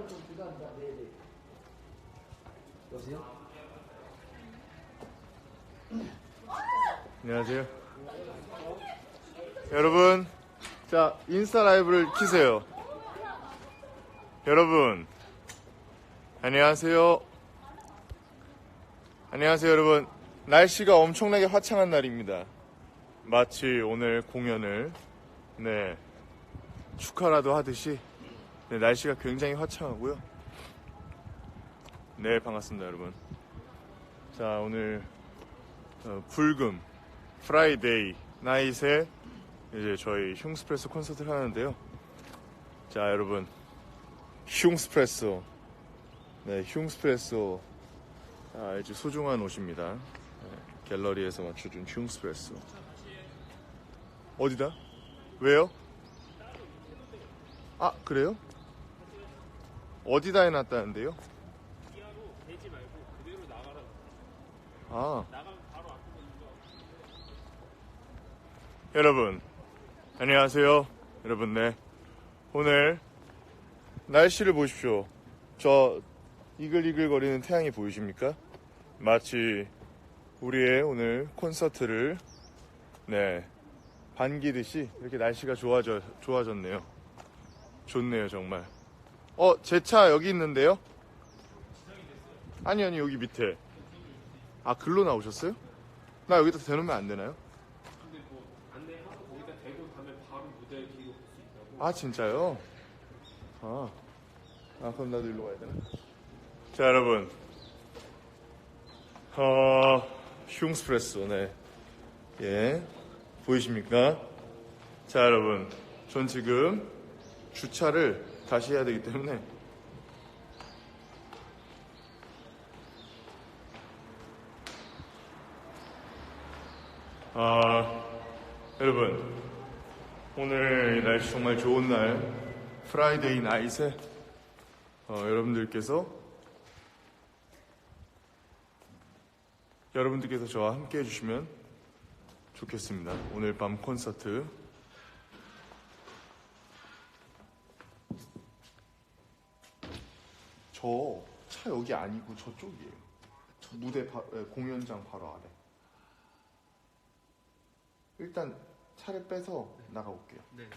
시간은 좀 부담이다. 네, 네. 여보세요? 안녕하세요. 여러분, 자, 인스타 라이브를 키세요. 여러분, 안녕하세요. 안녕하세요, 여러분. 날씨가 엄청나게 화창한 날입니다. 마치 오늘 공연을, 네, 축하라도 하듯이 네, 날씨가 굉장히 화창하고요. 네, 반갑습니다, 여러분. 자, 오늘, 어, 불금, 프라이데이 나잇에 이제 저희 흉스프레소 콘서트를 하는데요. 자 여러분 흉스프레소 네 흉스프레소 아, 아주 소중한 옷입니다. 네, 갤러리에서 맞춰준 흉스프레소 어디다? 왜요? 아 그래요? 어디다 해놨다는데요? 이하로 대지 말고 그대로 나가라. 아. 나가면 바로 앞에 있는 거. 여러분 안녕하세요. 여러분 네. 오늘 날씨를 보십시오. 저 이글이글 거리는 태양이 보이십니까? 마치 우리의 오늘 콘서트를 네 반기듯이 이렇게 날씨가 좋아져 좋아졌네요. 좋네요 정말 어 제 차 여기 있는데요 아니 아니 여기 밑에 아 글로 나오셨어요 나 여기다 대놓으면 안 되나요? 아 진짜요? 아, 아 그럼 나도 일로 가야 되나? 자 여러분 어, 흉스프레소 네. 예 보이십니까? 자 여러분 전 지금 주차를 다시 해야 되기 때문에. 아 여러분. 오늘 이 날씨 정말 좋은 날. 프라이데이 나잇에 어, 여러분들께서 여러분들께서 저와 함께 해주시면 좋겠습니다. 오늘 밤 콘서트 저 차 여기 아니고 저쪽이에요. 저 무대 바, 예, 공연장 바로 아래. 일단 차를 빼서 나가볼게요. 네.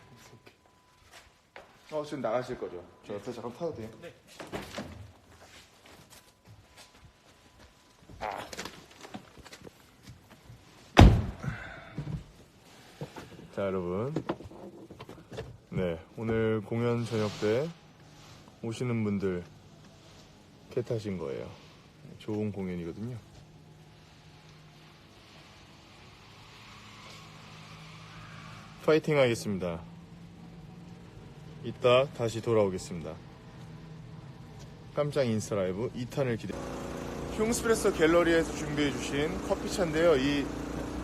어, 지금 나가실 거죠? 저 옆에 잠깐 타도 돼요? 네. 자, 여러분. 네, 오늘 공연 저녁 때 오시는 분들 개 타신 거예요. 좋은 공연이거든요. 파이팅 하겠습니다. 이따 다시 돌아오겠습니다. 깜짝 인스타 라이브 2탄을 기대. 흉스프레소 갤러리에서 준비해 주신 커피차인데요. 이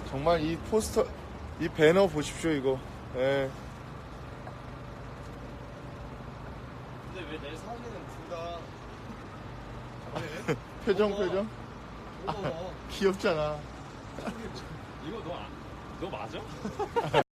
정말 이 포스터, 이 배너 보십시오 이거. 예. 근데 왜 내 사진은 둘다 표정 표정 어머 귀엽잖아. 이거 너, 안- 너 맞아?